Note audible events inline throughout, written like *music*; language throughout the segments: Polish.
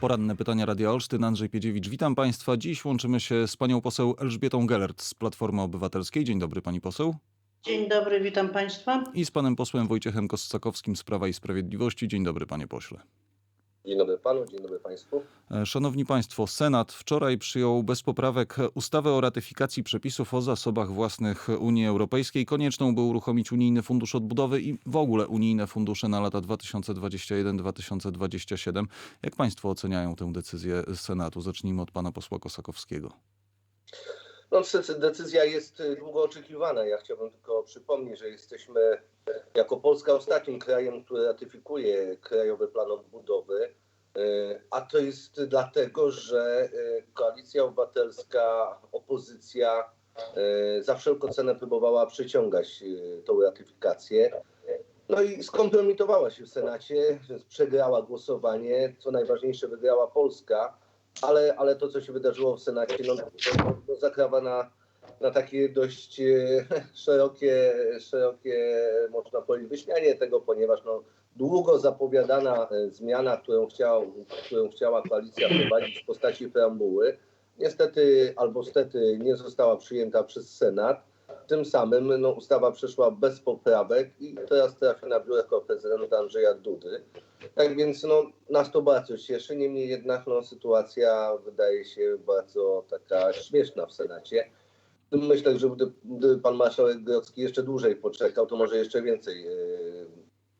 Poranne pytania Radia Olsztyn, Andrzej Piedziewicz. Witam Państwa. Dziś łączymy się z panią poseł Elżbietą Gelert z Platformy Obywatelskiej. Dzień dobry pani poseł. Dzień dobry, witam Państwa. I z panem posłem Wojciechem Kossakowskim z Prawa i Sprawiedliwości. Dzień dobry panie pośle. Dzień dobry panu, dzień dobry państwu. E, Szanowni Państwo, Senat wczoraj przyjął bez poprawek ustawę o ratyfikacji przepisów o zasobach własnych Unii Europejskiej. Konieczną by uruchomić Unijny Fundusz Odbudowy i w ogóle unijne fundusze na lata 2021-2027. Jak Państwo oceniają tę decyzję Senatu? Zacznijmy od pana posła Kosakowskiego. No, decy- decyzja jest y, długo oczekiwana. Ja chciałbym tylko przypomnieć, że jesteśmy jako Polska ostatnim krajem, który ratyfikuje Krajowy Plan Odbudowy. Y, A to jest dlatego, że y, Koalicja Obywatelska, opozycja za wszelką cenę próbowała przyciągać tą ratyfikację. No i skompromitowała się w Senacie, przegrała głosowanie. Co najważniejsze, wygrała Polska, ale, ale to, co się wydarzyło w Senacie, no, no, zakrawa na, na takie dość e, *laughs* szerokie, szerokie, można powiedzieć, wyśmianie tego, ponieważ no, długo zapowiadana e, zmiana, którą, chciał, którą chciała koalicja wprowadzić w postaci preambuły, niestety albo stety nie została przyjęta przez Senat. Tym samym no, ustawa przeszła bez poprawek i teraz trafi na biurko prezydenta Andrzeja Dudy. Tak więc no, nas to bardzo cieszy, niemniej jednak no, sytuacja wydaje się bardzo taka śmieszna w Senacie. Myślę, że gdy, gdyby pan marszałek Grodzki jeszcze dłużej poczekał, to może jeszcze więcej e,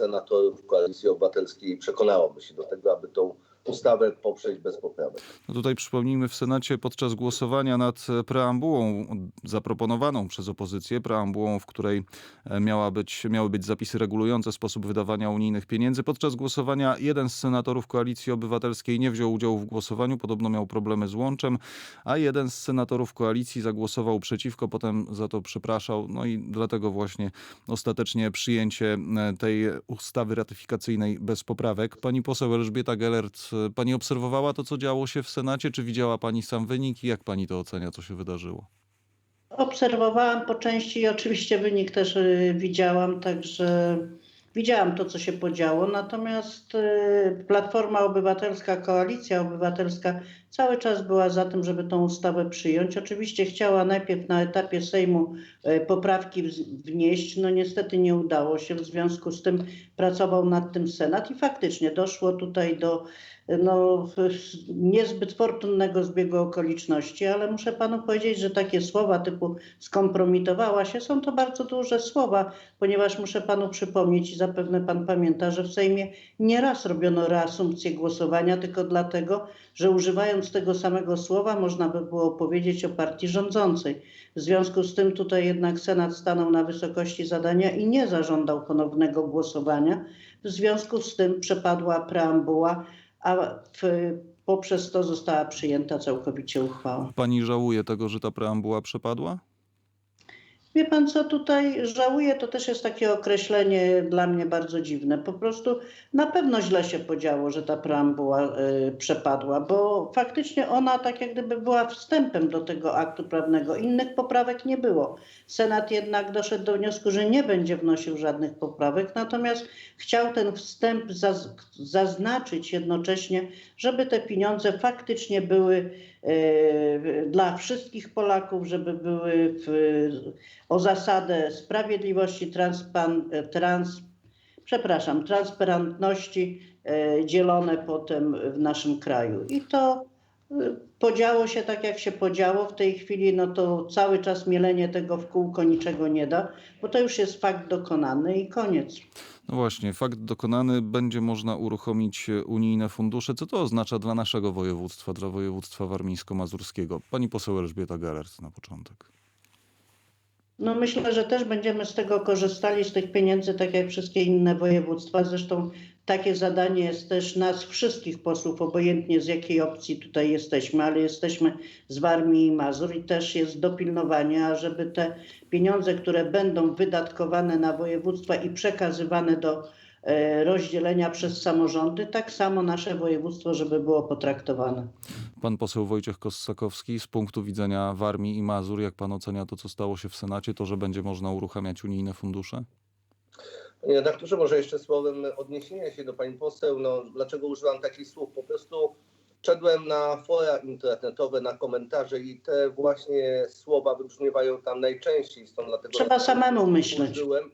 senatorów Koalicji Obywatelskiej przekonałoby się do tego, aby tą ustawę poprzeć bez poprawek. No tutaj przypomnijmy w Senacie podczas głosowania nad preambułą zaproponowaną przez opozycję, preambułą, w której e, miała być, miały być zapisy regulujące sposób wydawania unijnych pieniędzy. Podczas głosowania jeden z senatorów Koalicji Obywatelskiej nie wziął udziału w głosowaniu, podobno miał problemy z łączem, a jeden z senatorów koalicji zagłosował przeciwko, potem za to przepraszał. No i dlatego właśnie ostatecznie przyjęcie e, tej ustawy ratyfikacyjnej bez poprawek. Pani poseł Elżbieta Gelert, e, pani obserwowała to, co działo się w Senacie? Czy widziała pani sam wynik i jak pani to ocenia, co się wydarzyło? Obserwowałam po części i oczywiście wynik też y, widziałam, także widziałam to, co się podziało. Natomiast y, Platforma Obywatelska, Koalicja Obywatelska cały czas była za tym, żeby tą ustawę przyjąć. Oczywiście chciała najpierw na etapie Sejmu y, poprawki wnieść, no niestety nie udało się. W związku z tym pracował nad tym Senat i faktycznie doszło tutaj do no, niezbyt fortunnego zbiegu okoliczności, ale muszę panu powiedzieć, że takie słowa typu skompromitowała się są to bardzo duże słowa, ponieważ muszę panu przypomnieć i zapewne pan pamięta, że w Sejmie nieraz robiono reasumpcję głosowania tylko dlatego, że używając tego samego słowa można by było powiedzieć o partii rządzącej. W związku z tym tutaj jednak Senat stanął na wysokości zadania i nie zażądał ponownego głosowania. W związku z tym przepadła preambuła, a w, poprzez to została przyjęta całkowicie uchwała. Pani żałuje tego, że ta preambuła przepadła? Wie pan co tutaj żałuję, to też jest takie określenie dla mnie bardzo dziwne. Po prostu na pewno źle się podziało, że ta preambuła y, przepadła, bo faktycznie ona tak jak gdyby była wstępem do tego aktu prawnego. Innych poprawek nie było. Senat jednak doszedł do wniosku, że nie będzie wnosił żadnych poprawek, natomiast chciał ten wstęp zaz- zaznaczyć jednocześnie, żeby te pieniądze faktycznie były dla wszystkich Polaków, żeby były w, o zasadę sprawiedliwości, transpan, trans, przepraszam, transparentności e, dzielone potem w naszym kraju. I to e, podziało się tak, jak się podziało. W tej chwili no to cały czas mielenie tego w kółko niczego nie da, bo to już jest fakt dokonany i koniec. No właśnie, fakt dokonany, będzie można uruchomić unijne fundusze. Co to oznacza dla naszego województwa, dla województwa warmińsko-mazurskiego? Pani poseł Elżbieta Gelert na początek. No myślę, że też będziemy z tego korzystali, z tych pieniędzy, tak jak wszystkie inne województwa. Zresztą takie zadanie jest też nas wszystkich posłów, obojętnie z jakiej opcji tutaj jesteśmy, ale jesteśmy z Warmii i Mazur i też jest dopilnowanie, żeby te pieniądze, które będą wydatkowane na województwa i przekazywane do e, rozdzielenia przez samorządy, tak samo nasze województwo, żeby było potraktowane. Pan poseł Wojciech Kossakowski, z punktu widzenia Warmii i Mazur, jak pan ocenia to, co stało się w Senacie, to, że będzie można uruchamiać unijne fundusze? Panie redaktorze, może jeszcze słowem odniesienia się do pani poseł. No, dlaczego używam takich słów? Po prostu Szedłem na fora internetowe, na komentarze i te właśnie słowa wybrzmiewają tam najczęściej. Stąd dlatego Trzeba samemu myśleć. Użyłem,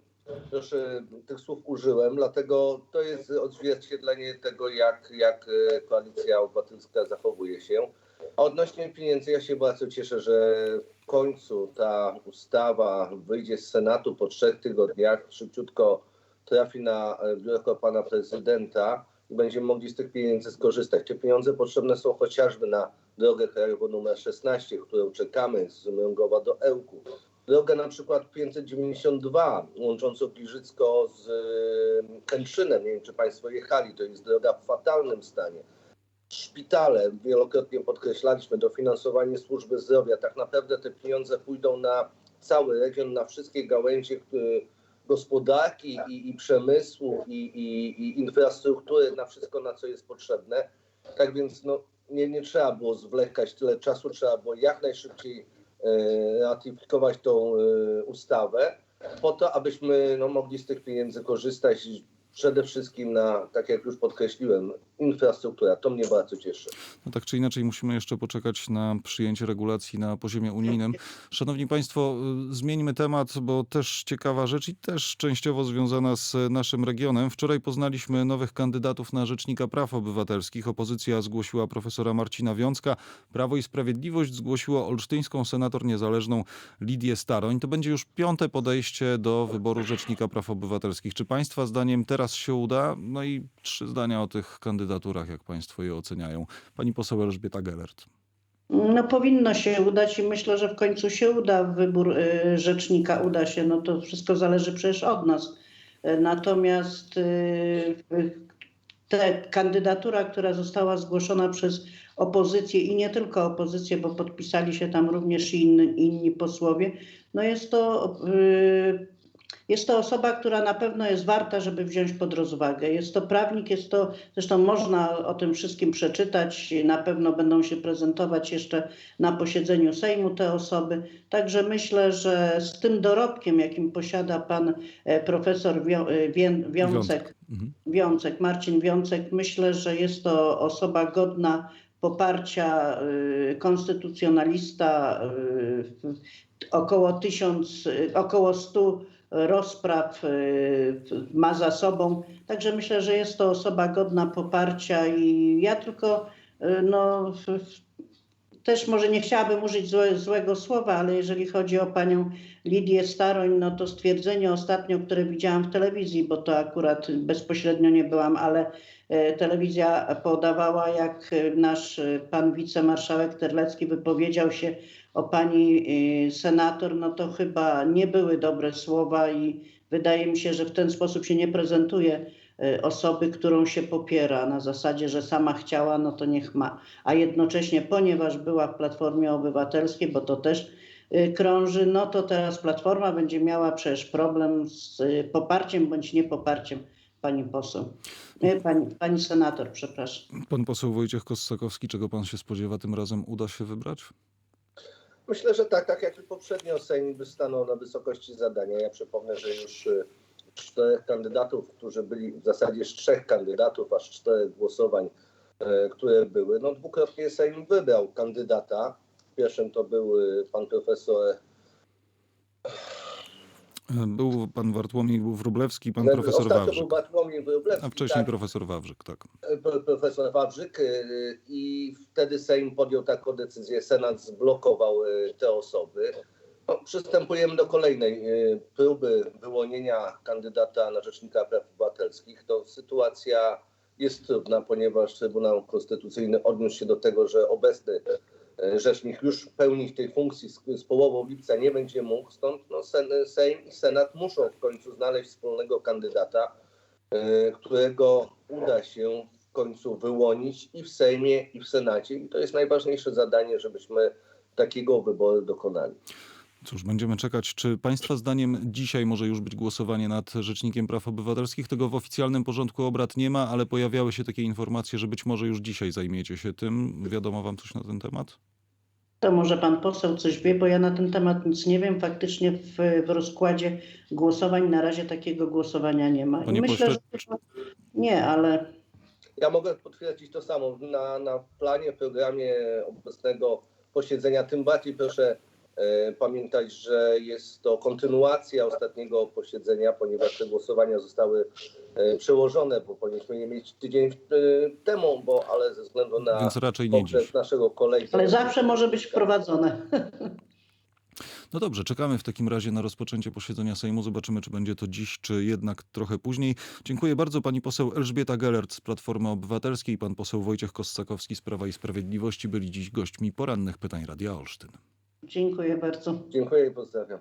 tych słów użyłem, dlatego to jest odzwierciedlenie tego, jak, jak e, Koalicja Obywatelska zachowuje się. A odnośnie pieniędzy, ja się bardzo cieszę, że w końcu ta ustawa wyjdzie z Senatu po trzech tygodniach, szybciutko trafi na e, biurko pana prezydenta i będziemy mogli z tych pieniędzy skorzystać. Te pieniądze potrzebne są chociażby na drogę krajową numer 16, którą czekamy z Mrągowa do Ełku. Drogę na przykład 592 łączącą Giżycko z e, Kętrzynem. Nie wiem, czy Państwo jechali. To jest droga w fatalnym stanie. Szpitale, wielokrotnie podkreślaliśmy, dofinansowanie służby zdrowia. Tak naprawdę te pieniądze pójdą na cały region, na wszystkie gałęzie które, gospodarki i, i przemysłu i, i, i infrastruktury, na wszystko, na co jest potrzebne. Tak więc no, nie, nie trzeba było zwlekać tyle czasu, trzeba było jak najszybciej e, ratyfikować tą e, ustawę, po to, abyśmy no, mogli z tych pieniędzy korzystać przede wszystkim na, tak jak już podkreśliłem, infrastruktura. To mnie bardzo cieszy. No tak czy inaczej musimy jeszcze poczekać na przyjęcie regulacji na poziomie unijnym. Szanowni Państwo, y, zmieńmy temat, bo też ciekawa rzecz i też częściowo związana z naszym regionem. Wczoraj poznaliśmy nowych kandydatów na Rzecznika Praw Obywatelskich. Opozycja zgłosiła profesora Marcina Wiącka. Prawo i Sprawiedliwość zgłosiło olsztyńską senator niezależną Lidię Staroń. To będzie już piąte podejście do wyboru Rzecznika Praw Obywatelskich. Czy Państwa zdaniem teraz się uda? No i trzy zdania o tych kandydaturach, jak Państwo je oceniają. Pani poseł Elżbieta Gelert. No powinno się udać i myślę, że w końcu się uda wybór y, rzecznika, uda się, no to wszystko zależy przecież od nas. Y, Natomiast y, ta kandydatura, która została zgłoszona przez opozycję i nie tylko opozycję, bo podpisali się tam również inni, inni posłowie, no jest to jest to osoba, która na pewno jest warta, żeby wziąć pod rozwagę. Jest to prawnik, jest to, zresztą można o tym wszystkim przeczytać, na pewno będą się prezentować jeszcze na posiedzeniu Sejmu te osoby. Także myślę, że z tym dorobkiem, jakim posiada pan e, profesor Wią- e, Wię- Wiącek, Mhm. Wiącek, Marcin Wiącek, myślę, że jest to osoba godna poparcia, y, konstytucjonalista, y, około tysiąc, y, około stu rozpraw y, ma za sobą. Także myślę, że jest to osoba godna poparcia i ja tylko y, no, też może nie chciałabym użyć złe, złego słowa, ale jeżeli chodzi o panią Lidię Staroń, no to stwierdzenie ostatnio, które widziałam w telewizji, bo to akurat bezpośrednio nie byłam, ale e, telewizja podawała, jak e, nasz e, pan wicemarszałek Terlecki wypowiedział się o pani senator, no to chyba nie były dobre słowa i wydaje mi się, że w ten sposób się nie prezentuje osoby, którą się popiera na zasadzie, że sama chciała, no to niech ma. A jednocześnie, ponieważ była w Platformie Obywatelskiej, bo to też y, krąży, no to teraz Platforma będzie miała przecież problem z y, poparciem bądź niepoparciem pani poseł. Pani, pani senator, przepraszam. Pan poseł Wojciech Kossakowski, czego pan się spodziewa tym razem? Uda się wybrać? Myślę, że tak, tak jak i poprzednio Sejm stanął na wysokości zadania. Ja przypomnę, że już y, czterech kandydatów, którzy byli w zasadzie z trzech kandydatów, aż czterech głosowań, e, które były, no dwukrotnie Sejm wybrał kandydata. Pierwszym to był y, pan profesor Był pan Bartłomiej, Wróblewski, pan no, profesor ostatnio Wawrzyk. był Bartłomiej Wróblewski, A wcześniej tak, profesor Wawrzyk, tak. pro- profesor Wawrzyk i wtedy Sejm podjął taką decyzję, Senat zblokował te osoby. No, przystępujemy do kolejnej y, próby wyłonienia kandydata na Rzecznika Praw Obywatelskich. To sytuacja jest trudna, ponieważ Trybunał Konstytucyjny odniósł się do tego, że obecny y, rzecznik już pełnić tej funkcji z, z połową lipca nie będzie mógł, stąd no, Sen, Sejm i Senat muszą w końcu znaleźć wspólnego kandydata, y, którego uda się w końcu wyłonić i w Sejmie, i w Senacie. I to jest najważniejsze zadanie, żebyśmy takiego wyboru dokonali. Cóż, będziemy czekać. Czy państwa zdaniem dzisiaj może już być głosowanie nad Rzecznikiem Praw Obywatelskich? Tego w oficjalnym porządku obrad nie ma, ale pojawiały się takie informacje, że być może już dzisiaj zajmiecie się tym. Wiadomo wam coś na ten temat? To może pan poseł coś wie, bo ja na ten temat nic nie wiem. Faktycznie w, w rozkładzie głosowań na razie takiego głosowania nie ma. I Panie myślę, pośle, że nie, ale Ja mogę potwierdzić to samo. Na, na planie, programie obecnego posiedzenia, tym bardziej proszę pamiętać, że jest to kontynuacja ostatniego posiedzenia, ponieważ te głosowania zostały e, przełożone, bo powinniśmy je mieć tydzień e, temu, bo ale ze względu na Więc raczej nie dziś. naszego kolegium. Ale zawsze może być wprowadzone. *laughs* No dobrze, czekamy w takim razie na rozpoczęcie posiedzenia Sejmu. Zobaczymy, czy będzie to dziś, czy jednak trochę później. Dziękuję bardzo pani poseł Elżbieta Gelert z Platformy Obywatelskiej i pan poseł Wojciech Kossakowski z Prawa i Sprawiedliwości byli dziś gośćmi porannych pytań Radia Olsztyn. Dziękuję bardzo. Dziękuję i pozdrawiam.